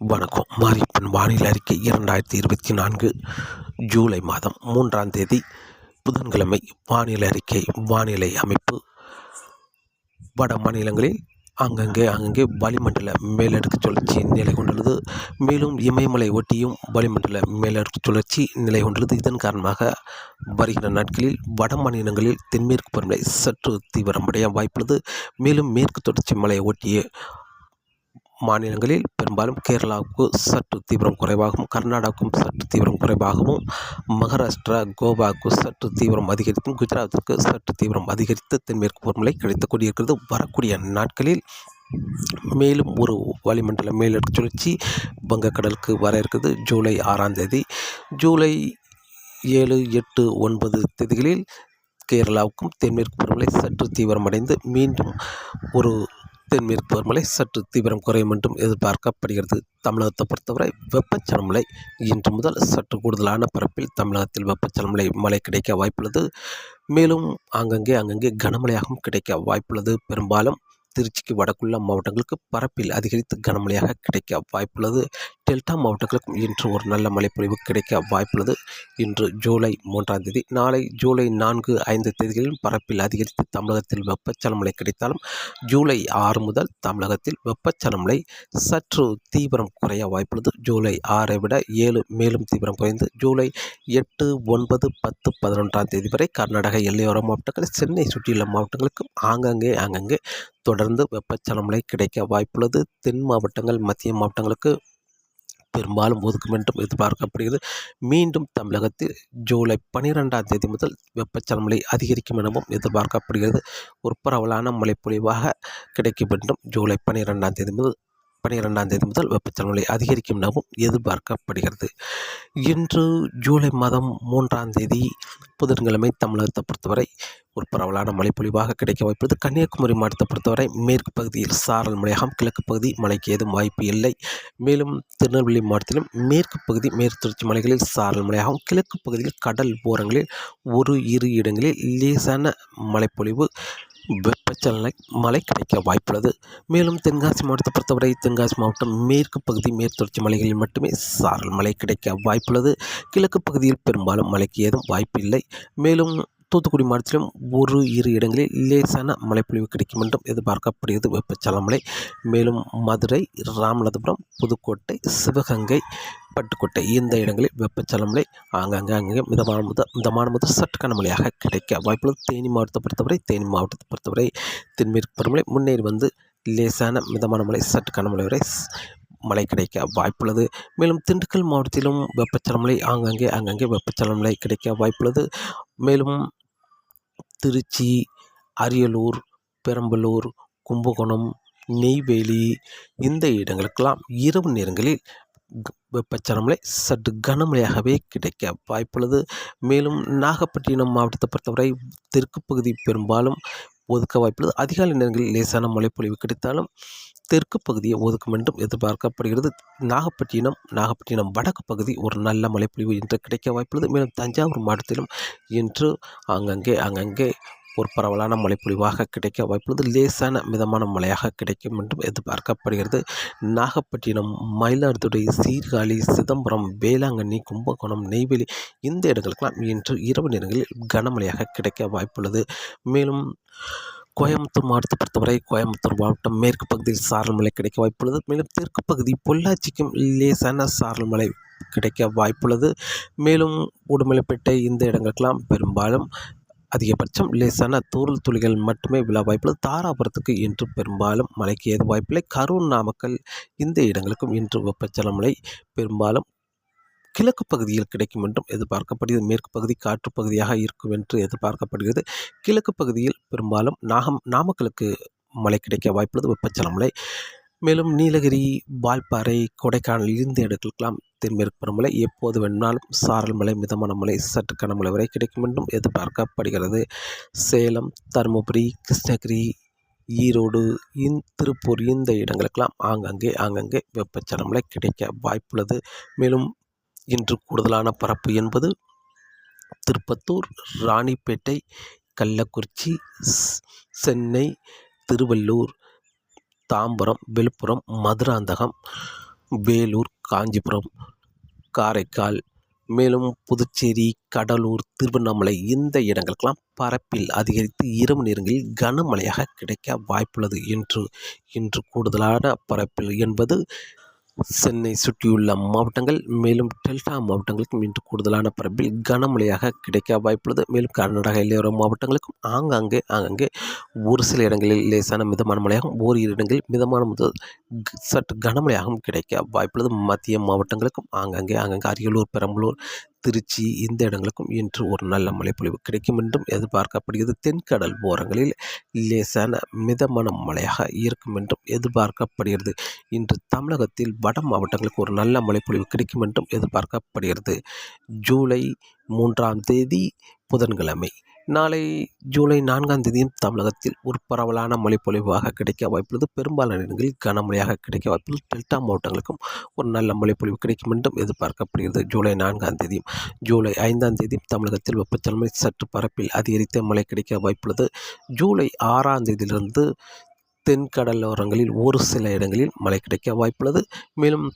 வணக்கம். மாரியப்பன் வானிலை அறிக்கை இரண்டாயிரத்தி இருபத்தி நான்கு ஜூலை மாதம் மூன்றாம் தேதி புதன்கிழமை. வானிலை அறிக்கை வானிலை அமைப்பு. வட மாநிலங்களில் அங்கங்கே அங்கங்கே வளிமண்டல மேலடுக்கு சுழற்சி நிலை கொண்டுள்ளது. மேலும் இமயமலை ஒட்டியும் வளிமண்டல மேலடுக்கு சுழற்சி நிலை கொண்டுள்ளது. இதன் காரணமாக வருகிற நாட்களில் வட மாநிலங்களில் தென்மேற்கு பருவமழை சற்று தீவிரமடைய வாய்ப்புள்ளது. மேலும் மேற்கு தொடர்ச்சி மலையை ஒட்டிய மாநிலங்களில் பெரும்பாலும் கேரளாவுக்கு சற்று தீவிரம் குறைவாகவும் கர்நாடகாவுக்கும் சற்று தீவிரம் குறைவாகவும் மகாராஷ்டிரா கோவாவுக்கு சற்று தீவிரம் அதிகரித்தும் குஜராத்திற்கு சற்று தீவிரம் அதிகரித்து தென்மேற்கு பருவமழை கிடைத்துக் கொண்டிருக்கிறது. வரக்கூடிய நாட்களில் மேலும் ஒரு வளிமண்டல மேலடுக்கு சுழற்சி வங்கக்கடலுக்கு வர இருக்குது ஜூலை ஆறாம் தேதி ஜூலை ஏழு எட்டு ஒன்பது தேதிகளில் கேரளாவுக்கும் தென்மேற்கு பருவமழை சற்று தீவிரமடைந்து மீண்டும் ஒரு தென்மேற்கு பருவமழை சற்று தீவிரம் குறையும் என்றும் எதிர்பார்க்கப்படுகிறது. தமிழகத்தை பொறுத்தவரை வெப்பச்சலமலை இன்று முதல் சற்று கூடுதலான பரப்பில் தமிழகத்தில் வெப்பச்சலமலை மழை கிடைக்க வாய்ப்புள்ளது. மேலும் ஆங்கங்கே அங்கங்கே கனமழையாகவும் கிடைக்க வாய்ப்புள்ளது. பெரும்பாலும் திருச்சிக்கு வடக்குள்ள மாவட்டங்களுக்கு பரப்பில் அதிகரித்து கனமழையாக கிடைக்க வாய்ப்புள்ளது. டெல்டா மாவட்டங்களுக்கும் இன்று ஒரு நல்ல மழைப்பொழிவு கிடைக்க வாய்ப்புள்ளது. இன்று ஜூலை மூன்றாம் தேதி நாளை ஜூலை நான்கு ஐந்து தேதிகளில் பரப்பில் அதிகரித்து தமிழகத்தில் வெப்பச்சலமலை கிடைத்தாலும் ஜூலை ஆறு முதல் தமிழகத்தில் வெப்பச்சலமலை சற்று தீவிரம் குறைய வாய்ப்புள்ளது. ஜூலை ஆறை விட ஏழு மேலும் தீவிரம் குறைந்து ஜூலை எட்டு ஒன்பது பத்து பதினொன்றாம் தேதி வரை கர்நாடக எல்லையோர மாவட்டங்கள் சென்னை சுற்றியுள்ள மாவட்டங்களுக்கும் ஆங்காங்கே ஆங்காங்கே தொடர்ந்து வெப்பச்சலமலை கிடைக்க வாய்ப்புள்ளது. தென் மாவட்டங்கள் மத்திய மாவட்டங்களுக்கு பெரும்பாலும் ஒதுக்கும் என்றும் எதிர்பார்க்கப்படுகிறது. மீண்டும் தமிழகத்தில் ஜூலை பனிரெண்டாம் தேதி முதல் வெப்பச்சலமலை அதிகரிக்கும் எனவும் எதிர்பார்க்கப்படுகிறது. ஒரு பரவலான மழைப்பொழிவாக கிடைக்கும் என்றும் ஜூலை பனிரெண்டாம் தேதி முதல் பனிரெண்டாம் தேதி முதல் வெப்பச்சலமழை அதிகரிக்கும் எனவும் எதிர்பார்க்கப்படுகிறது. இன்று ஜூலை மாதம் மூன்றாம் தேதி புதன்கிழமை தமிழகத்தை பொறுத்தவரை ஒரு பரவலான மழைப்பொழிவாக கிடைக்க வாய்ப்புள்ளது. கன்னியாகுமரி மாவட்டத்தை பொறுத்தவரை மேற்கு பகுதியில் சாரல் மழையாகும் கிழக்கு பகுதி மழைக்கு ஏதும் வாய்ப்பு இல்லை. மேலும் திருநெல்வேலி மாவட்டத்திலும் மேற்கு பகுதி மேற்கு தொடர்ச்சி மலைகளில் சாரல் மழையாகும் கிழக்கு பகுதியில் கடல் ஓரங்களில் ஒரு இரு இடங்களில் லேசான மழைப்பொழிவு வெப்பச்சலனை மழை கிடைக்க வாய்ப்புள்ளது. மேலும் தென்காசி மாவட்டத்தை பொறுத்தவரை தென்காசி மாவட்டம் மேற்கு பகுதி மேற்கொடர்ச்சி மலைகளில் மட்டுமே சாரல் மழை கிடைக்க வாய்ப்புள்ளது. கிழக்கு பகுதியில் பெரும்பாலும் மழைக்கு ஏதும் வாய்ப்பு இல்லை மேலும் தூத்துக்குடி மாவட்டத்திலும் ஒரு இரு இடங்களில் லேசான மழைப்பொழிவு கிடைக்கும் என்றும் எதிர்பார்க்கப்படுகிறது. வெப்பச்சலமலை மேலும் மதுரை ராமநாதபுரம் புதுக்கோட்டை சிவகங்கை பட்டுக்கோட்டை இந்த இடங்களில் வெப்பச்சலமலை ஆங்காங்கே அங்கே மிதமான முதல் மிதமான முதல் சற்று கனமழையாக கிடைக்க வாய்ப்புள்ளது. தேனி மாவட்டத்தை பொறுத்தவரை தேனி மாவட்டத்தை பொறுத்தவரை தென்மேற்கு பருவமழை முன்னேறி வந்து லேசான மிதமான மழை சற்று கனமழை வரை மழை கிடைக்க வாய்ப்புள்ளது. மேலும் திண்டுக்கல் மாவட்டத்திலும் வெப்பச்சலமலை ஆங்காங்கே அங்கங்கே வெப்பச்சலமலை கிடைக்க வாய்ப்புள்ளது. மேலும் திருச்சி அரியலூர் பெரம்பலூர் கும்பகோணம் நெய்வேலி இந்த இடங்களுக்கெல்லாம் இரவு நேரங்களில் வெப்பச்சலமலை சற்று கனமழையாகவே கிடைக்க வாய்ப்புள்ளது. மேலும் நாகப்பட்டினம் மாவட்டத்தை பொறுத்தவரை தெற்கு பகுதி பெரும்பாலும் ஒதுக்க வாய்ப்புள்ளது அதிகாலை நேரங்களில் லேசான மழைப்பொழிவு கிடைத்தாலும் தெற்கு பகுதியை ஒதுக்கும் என்றும் எதிர்பார்க்கப்படுகிறது. நாகப்பட்டினம் நாகப்பட்டினம் வடக்கு பகுதி ஒரு நல்ல மழைப்பொழிவு இன்று கிடைக்க வாய்ப்புள்ளது. மேலும் தஞ்சாவூர் மாவட்டத்திலும் இன்று அங்கங்கே அங்கங்கே ஒரு பரவலான மழைப்பொழிவாக கிடைக்க வாய்ப்புள்ளது. லேசான மிதமான மழையாக கிடைக்கும் என்றும் எதிர்பார்க்கப்படுகிறது. நாகப்பட்டினம் மயிலாடுதுறை சீர்காழி சிதம்பரம் வேளாங்கண்ணி கும்பகோணம் நெய்வேலி இந்த இடங்களுக்கெல்லாம் இன்று இரவு நேரங்களில் கனமழையாக கிடைக்க வாய்ப்புள்ளது. மேலும் கோயம்புத்தூர் மாவட்டத்தை பொறுத்தவரை கோயம்புத்தூர் மாவட்டம் மேற்கு பகுதியில் சாரல் மழை கிடைக்க வாய்ப்புள்ளது. மேலும் தெற்கு பகுதி பொள்ளாச்சிக்கும் லேசான சாரல் மழை கிடைக்க வாய்ப்புள்ளது. மேலும் உடுமலைப்பேட்டை இந்த இடங்களுக்கெல்லாம் பெரும்பாலும் அதிகபட்சம் லேசான தூரல் துளிகள் மட்டுமே விழா வாய்ப்புள்ளது. தாராபுரத்துக்கு இன்று பெரும்பாலும் மழைக்கு ஏது வாய்ப்பில்லை. கரூர் நாமக்கல் இந்த இடங்களுக்கும் இன்று வெப்பச்சல மழை பெரும்பாலும் கிழக்கு பகுதியில் கிடைக்கும் என்றும் எதிர்பார்க்கப்படுகிறது. மேற்கு பகுதி காற்று பகுதியாக இருக்கும் என்று எதிர்பார்க்கப்படுகிறது. கிழக்கு பகுதியில் பெரும்பாலும் நாகம் நாமக்கலுக்கு மழை கிடைக்க வாய்ப்புள்ளது. வெப்பச்சல மழை மேலும் நீலகிரி வால்பாறை கொடைக்கானல் இருந்து எடுக்கலாம் தென்மேற்கு பருவமழை எப்போது வேணுமானாலும் சாரல் மழை மிதமான மழை சற்று கனமழை வரை கிடைக்கும் என்றும் எதிர்பார்க்கப்படுகிறது. சேலம் தருமபுரி கிருஷ்ணகிரி ஈரோடு இந் திருப்பூர் இந்த இடங்களுக்கெல்லாம் ஆங்கங்கே ஆங்கங்கே வெப்பச்சலமலை கிடைக்க வாய்ப்புள்ளது. மேலும் இன்று கூடுதலான பரப்பு என்பது திருப்பத்தூர் ராணிப்பேட்டை கள்ளக்குறிச்சி சென்னை திருவள்ளூர் தாம்பரம் விழுப்புரம் மதுராந்தகம் வேலூர் காஞ்சிபுரம் காரைக்கால் மேலும் புதுச்சேரி கடலூர் திருவண்ணாமலை இந்த இடங்களுக்கெல்லாம் பரப்பில் அதிகரித்து இரவு நேரங்களில் கனமழையாக கிடைக்க வாய்ப்புள்ளது. என்று இன்று கூடுதலான பரப்பில் என்பது சென்னை சுற்றியுள்ள மாவட்டங்கள் மேலும் டெல்டா மாவட்டங்களுக்கும் இன்று கூடுதலான பரப்பில் கனமழையாக கிடைக்க வாய்ப்புள்ளது. மேலும் கர்நாடக எல்லையோர மாவட்டங்களுக்கும் ஆங்காங்கே ஆங்காங்கே ஒரு சில இடங்களில் லேசான மிதமான மழையாகவும் ஓரிரு இடங்களில் மிதமான முதல் சற்று கனமழையாகவும் கிடைக்க வாய்ப்புள்ளது. மத்திய மாவட்டங்களுக்கும் ஆங்காங்கே ஆங்காங்கே அரியலூர் பெரம்பலூர் திருச்சி இந்த இடங்களுக்கும் இன்று ஒரு நல்ல மழைப்பொழிவு கிடைக்கும் என்றும் எதிர்பார்க்கப்படுகிறது. தென்கடல் ஓரங்களில் லேசான மிதமான மழையாக இருக்கும் என்றும் எதிர்பார்க்கப்படுகிறது. இன்று தமிழகத்தில் வட மாவட்டங்களுக்கு ஒரு நல்ல மழைப்பொழிவு கிடைக்கும் என்றும் எதிர்பார்க்கப்படுகிறது. ஜூலை மூன்றாம் தேதி புதன்கிழமை நாளை ஜூலை நான்காம் தேதியும் தமிழகத்தில் ஒரு பரவலான மழைப்பொழிவாக கிடைக்க வாய்ப்புள்ளது. பெரும்பாலான இடங்களில் கனமழையாக கிடைக்க வாய்ப்புள்ளது. டெல்டா மாவட்டங்களுக்கும் ஒரு நல்ல மழைப்பொழிவு கிடைக்கும் என்றும் எதிர்பார்க்கப்படுகிறது. ஜூலை நான்காம் தேதியும் ஜூலை ஐந்தாம் தேதியும் தமிழகத்தில் வெப்பச்சலமை சற்று பரப்பில் அதிகரித்த மழை கிடைக்க வாய்ப்புள்ளது. ஜூலை ஆறாம் தேதியிலிருந்து தென்கடலோரங்களில் ஒரு சில இடங்களில் மழை கிடைக்க வாய்ப்புள்ளது. மேலும்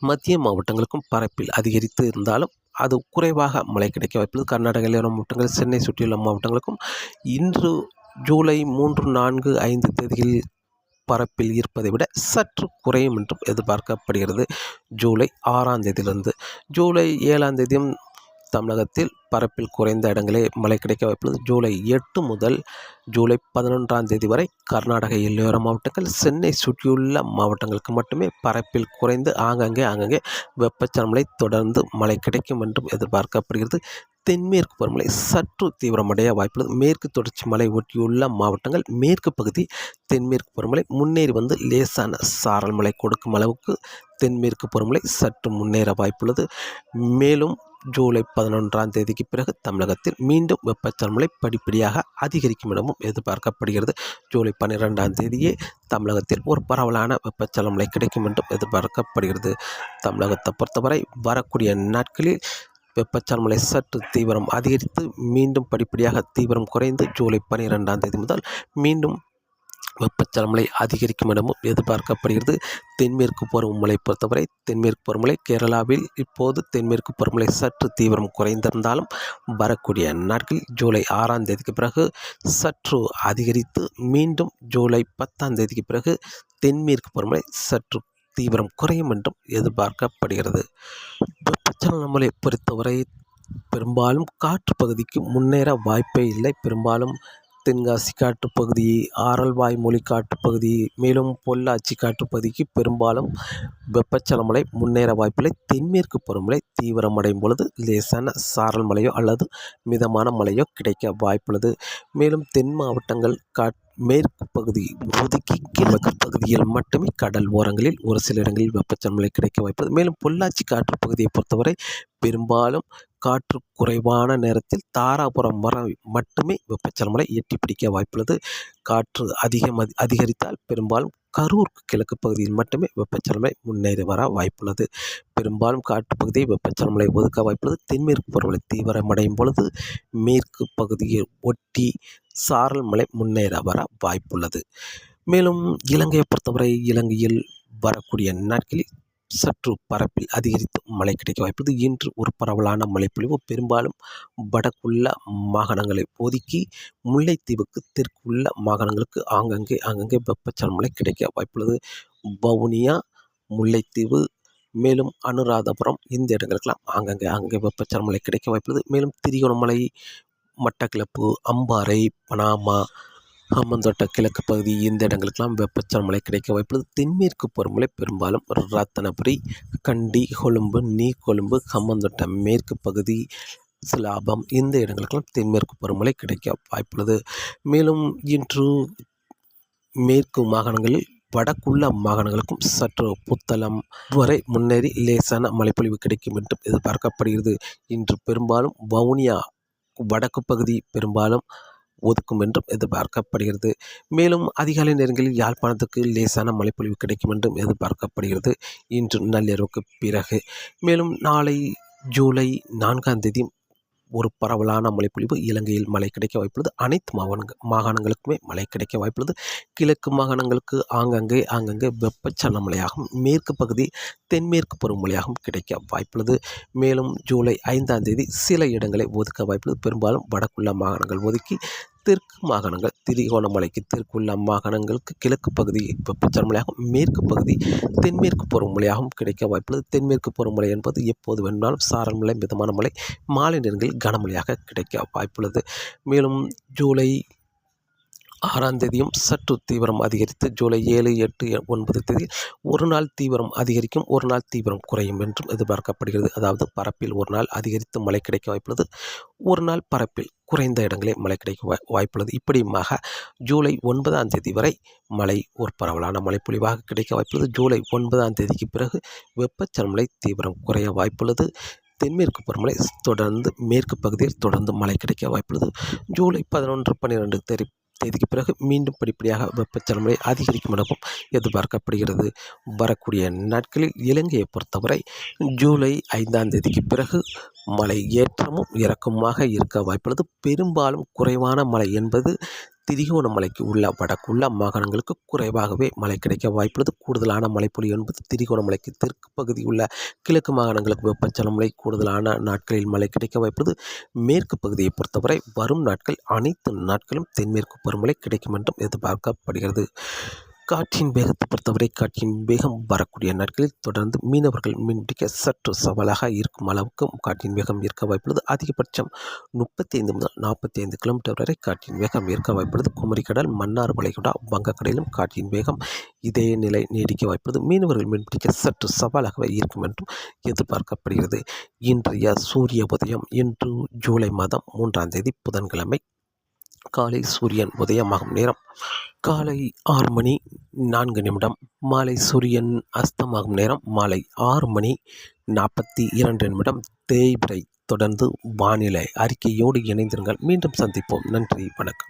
மத்திய மாவட்டங்களுக்கும் பரப்பில் அதிகரித்து இருந்தாலும் அது குறைவாக மழை கிடைக்க வாய்ப்புள்ளது. கர்நாடக எல்லையோர மாவட்டங்கள் சென்னை சுற்றியுள்ள மாவட்டங்களுக்கும் இன்று ஜூலை மூன்று நான்கு ஐந்து தேதிகளில் பரப்பில் இருப்பதை விட சற்று குறையும் என்றும் எதிர்பார்க்கப்படுகிறது. ஜூலை ஆறாம் தேதியிலிருந்து ஜூலை ஏழாம் தேதியும் தமிழகத்தில் பரப்பில் குறைந்த இடங்களே மழை கிடைக்க வாய்ப்புள்ளது. ஜூலை எட்டு முதல் ஜூலை பதினொன்றாம் தேதி வரை கர்நாடக எல்லையோர மாவட்டங்கள் சென்னை சுற்றியுள்ள மாவட்டங்களுக்கு மட்டுமே பரப்பில் குறைந்து ஆங்காங்கே ஆங்காங்கே வெப்பச்சலமலை தொடர்ந்து மழை கிடைக்கும் என்றும் எதிர்பார்க்கப்படுகிறது. தென்மேற்கு பருவமழை சற்று தீவிரமடைய வாய்ப்புள்ளது. மேற்கு தொடர்ச்சி மலை ஒட்டியுள்ள மாவட்டங்கள் மேற்கு பகுதி தென்மேற்கு பருவமழை முன்னேறி வந்து லேசான சாரல் மழை கொடுக்கும் அளவுக்கு தென்மேற்கு பருவமழை சற்று முன்னேற வாய்ப்புள்ளது. மேலும் ஜூலை பதினொன்றாம் தேதிக்கு பிறகு தமிழகத்தில் மீண்டும் வெப்பச்சலமலை படிப்படியாக அதிகரிக்கும் எனவும் எதிர்பார்க்கப்படுகிறது. ஜூலை பன்னிரெண்டாம் தேதியே தமிழகத்தில் ஒரு பரவலான வெப்பச்சலமலை கிடைக்கும் என்றும் எதிர்பார்க்கப்படுகிறது. தமிழகத்தை பொறுத்தவரை வரக்கூடிய நாட்களில் வெப்பச்சலமலை சற்று தீவிரம் அதிகரித்து மீண்டும் படிப்படியாக தீவிரம் குறைந்து ஜூலை பன்னிரெண்டாம் தேதி முதல் மீண்டும் வெப்பச்சலமலை அதிகரிக்கும் எனவும் எதிர்பார்க்கப்படுகிறது. தென்மேற்கு பருவமழை பொறுத்தவரை தென்மேற்கு பருவமழை கேரளாவில் இப்போது தென்மேற்கு பருவமழை சற்று தீவிரம் குறைந்திருந்தாலும் வரக்கூடிய நாட்களில் ஜூலை ஆறாம் தேதிக்கு பிறகு சற்று அதிகரித்து மீண்டும் ஜூலை பத்தாம் தேதிக்கு பிறகு தென்மேற்கு பருவமழை சற்று தீவிரம் குறையும் என்றும் எதிர்பார்க்கப்படுகிறது. வெப்பச்சலனமலை பொறுத்தவரை பெரும்பாலும் காற்று பகுதிக்கு முன்னேற வாய்ப்பே இல்லை. பெரும்பாலும் தென்காசி காட்டுப்பகுதி ஆரல்வாய் மொழி காட்டுப்பகுதி மேலும் பொள்ளாச்சி காட்டுப்பகுதிக்கு பெரும்பாலும் வெப்பச்சலமலை முன்னேற வாய்ப்பில்லை. தென்மேற்கு பருவமழை தீவிரமடையும் பொழுது லேசான சாரல் மழையோ அல்லது மிதமான மழையோ கிடைக்க வாய்ப்புள்ளது. மேலும் தென் மாவட்டங்கள் காட் மேற்கு பகுதி ஒதுக்கி கிழக்கு பகுதியில் மட்டுமே கடல் ஓரங்களில் ஒரு சில இடங்களில் வெப்பச்சலமலை கிடைக்க வாய்ப்பது. மேலும் பொள்ளாச்சி காற்று பகுதியை பொறுத்தவரை பெரும்பாலும் காற்று குறைவான நேரத்தில் தாராபுரம் வரை மட்டுமே வெப்பச்சலமலை எட்டி பிடிக்க வாய்ப்புள்ளது. காற்று அதிகம் அதி- அதிகரித்தால் பெரும்பாலும் கரூருக்கு கிழக்கு பகுதியில் மட்டுமே வெப்பச்சலமை முன்னேறி வர வாய்ப்புள்ளது. பெரும்பாலும் காட்டுப்பகுதியை வெப்பச்சலமலை ஒதுக்க வாய்ப்புள்ளது. தென்மேற்கு பருவமழை தீவிரமடையும் பொழுது மேற்கு பகுதியை ஒட்டி சாரல் மலை முன்னேற வர வாய்ப்புள்ளது. மேலும் இலங்கையை பொறுத்தவரை இலங்கையில் வரக்கூடிய நாட்களில் சற்று பரப்பில் அதிகரித்து மழை கிடைக்க வாய்ப்புள்ளது. இன்று ஒரு பரவலான மழைப்பொழிவு பெரும்பாலும் வடக்குள்ள மாகாணங்களை ஒதுக்கி முல்லைத்தீவுக்கு தெற்குள்ள மாகாணங்களுக்கு ஆங்கங்கே ஆங்கங்கே வெப்பச்சலன மழை கிடைக்க வாய்ப்புள்ளது. வவுனியா முல்லைத்தீவு மேலும் அனுராதபுரம் இந்த இடங்களுக்கெல்லாம் ஆங்கங்கே ஆங்கங்கே வெப்பச்சலன மழை கிடைக்க வாய்ப்புள்ளது. மேலும் திரிகோணமலை மட்டக்களப்பு அம்பாறை பனாமா அம்மந்தோட்ட கிழக்கு பகுதி இந்த இடங்களுக்கெல்லாம் வெப்பச்சலன மழை கிடைக்க வாய்ப்புள்ளது. தென்மேற்கு பருவமழை பெரும்பாலும் ரத்தனபுரி கண்டி கொழும்பு நீர்கொழும்பு அம்மந்தோட்ட மேற்கு பகுதி சிலாபம் இந்த இடங்களுக்கெல்லாம் தென்மேற்கு பருவமழை கிடைக்க வாய்ப்புள்ளது. மேலும் இன்று மேற்கு மாகாணங்களில் வடக்குள்ள மாகாணங்களுக்கும் சற்று புத்தளம் வரை முன்னேறி லேசான மழைப்பொழிவு கிடைக்கும் என்றும் எதிர்பார்க்கப்படுகிறது. இன்று பெரும்பாலும் வவுனியா வடக்கு பகுதி பெரும்பாலும் ஒதுக்கும் என்றும் எதிர்பார்க்கப்படுகிறது. மேலும் அதிகாலை நேரங்களில் யாழ்ப்பாணத்துக்கு லேசான மழைப்பொழிவு கிடைக்கும் என்றும் எதிர்பார்க்கப்படுகிறது. இன்று நள்ளிரவுக்கு பிறகு. மேலும் நாளை ஜூலை நான்காம் தேதி ஒரு பரவலான மழைப்பொழிவு இலங்கையில் மழை கிடைக்க வாய்ப்புள்ளது. அனைத்து மாகாணங்க மாகாணங்களுக்குமே மழை கிடைக்க வாய்ப்புள்ளது. கிழக்கு மாகாணங்களுக்கு ஆங்கங்கே ஆங்கங்கே வெப்பச்சலன மழையாகவும் மேற்கு பகுதி தென்மேற்கு பருவமழையாகவும் கிடைக்க வாய்ப்புள்ளது. மேலும் ஜூலை ஐந்தாம் தேதி சில இடங்களை ஒதுக்க வாய்ப்புள்ளது. பெரும்பாலும் வடக்குள்ள மாகாணங்கள் ஒதுக்கி தெற்கு மாகாணங்கள் திரிகோணமலைக்கு தெற்குள்ள மாகாணங்களுக்கு கிழக்கு பகுதி வெப்பச்சலன மழையாகவும் மேற்கு பகுதி தென்மேற்கு பருவமழையாகவும் கிடைக்க வாய்ப்புள்ளது. தென்மேற்கு பருவமழை என்பது எப்போது வேணும்னாலும் சாரல் மிதமான மழை மாலை நேரங்களில் கனமழையாக கிடைக்க வாய்ப்புள்ளது. மேலும் ஜூலை ஆறாம் தேதியும் சற்று தீவிரம் அதிகரித்து ஜூலை ஏழு எட்டு ஒன்பது தேதி ஒரு நாள் தீவிரம் அதிகரிக்கும் ஒரு நாள் தீவிரம் குறையும் என்றும் எதிர்பார்க்கப்படுகிறது. அதாவது பரப்பில் ஒரு நாள் அதிகரித்து மழை கிடைக்க வாய்ப்புள்ளது ஒரு நாள் பரப்பில் குறைந்த இடங்களே மழை கிடைக்க வாய்- வாய்ப்புள்ளது. இப்படியுமாக ஜூலை ஒன்பதாம் தேதி வரை மழை ஒரு பரவலான மழைப்பொழிவாக கிடைக்க வாய்ப்புள்ளது. ஜூலை ஒன்பதாம் தேதிக்கு பிறகு வெப்பச்சலமலை தீவிரம் குறைய வாய்ப்புள்ளது. தென்மேற்கு பருவமழை தொடர்ந்து மேற்கு பகுதியில் தொடர்ந்து மழை கிடைக்க வாய்ப்புள்ளது. ஜூலை பதினொன்று பன்னிரெண்டு தேதி தேதிக்கு பிறகு மீண்டும் படிப்படியாக வெப்பச்சலமுறை அதிகரிக்கும் எனவும் எதிர்பார்க்கப்படுகிறது. வரக்கூடிய நாட்களில் இலங்கையை பொறுத்தவரை ஜூலை ஐந்தாம் தேதிக்கு பிறகு மழை ஏற்றமும் இறக்கமாக இருக்க வாய்ப்புள்ளது. பெரும்பாலும் குறைவான மழை என்பது திரிகோணமலைக்கு உள்ள வடக்குள்ள மாகாணங்களுக்கு குறைவாகவே மழை கிடைக்க வாய்ப்புள்ளது. கூடுதலான மழைப்பொழிவு என்பது திரிகோணமலைக்கு தெற்கு பகுதி உள்ள கிழக்கு மாகாணங்களுக்கு வெப்பச்சலன மழை கூடுதலான நாட்களில் மழை கிடைக்க வாய்ப்புள்ளது. மேற்கு பகுதியை பொறுத்தவரை வரும் நாட்கள் அனைத்து நாட்களும் தென்மேற்கு பருவமழை கிடைக்கும் என்றும் எதிர்பார்க்கப்படுகிறது. காற்றின் வேகத்தை பொறுத்தவரை காற்றின் வேகம் வரக்கூடிய நாட்களில் தொடர்ந்து மீனவர்கள் மீன்பிடிக்க சற்று சவாலாக இருக்கும் அளவுக்கு காற்றின் வேகம் இருக்க வாய்ப்புள்ளது. அதிகபட்சம் முப்பத்தி ஐந்து முதல் நாற்பத்தி ஐந்து கிலோமீட்டர் வரை காற்றின் வேகம் இருக்க வாய்ப்புள்ளது. குமரிக்கடல் மன்னார் வளைகுடா வங்கக்கடலிலும் காற்றின் வேகம் இதே நிலை நீடிக்க வாய்ப்புள்ளது. மீனவர்கள் மீன்பிடிக்க சற்று சவாலாகவே இருக்கும் என்றும் எதிர்பார்க்கப்படுகிறது. இன்றைய சூரிய உதயம் இன்று ஜூலை மாதம் மூன்றாம் தேதி புதன்கிழமை காலை சூரியன் உதயமாகும் நேரம். காலை ஆறு மணி நான்கு நிமிடம். மாலை சூரியன் அஸ்தமாகும் நேரம். மாலை ஆறு மணி நாற்பத்தி இரண்டு நிமிடம். தேய்பிரை தொடர்ந்து வானிலை அறிக்கையோடு இணைந்திருங்கள். மீண்டும் சந்திப்போம். நன்றி. வணக்கம்.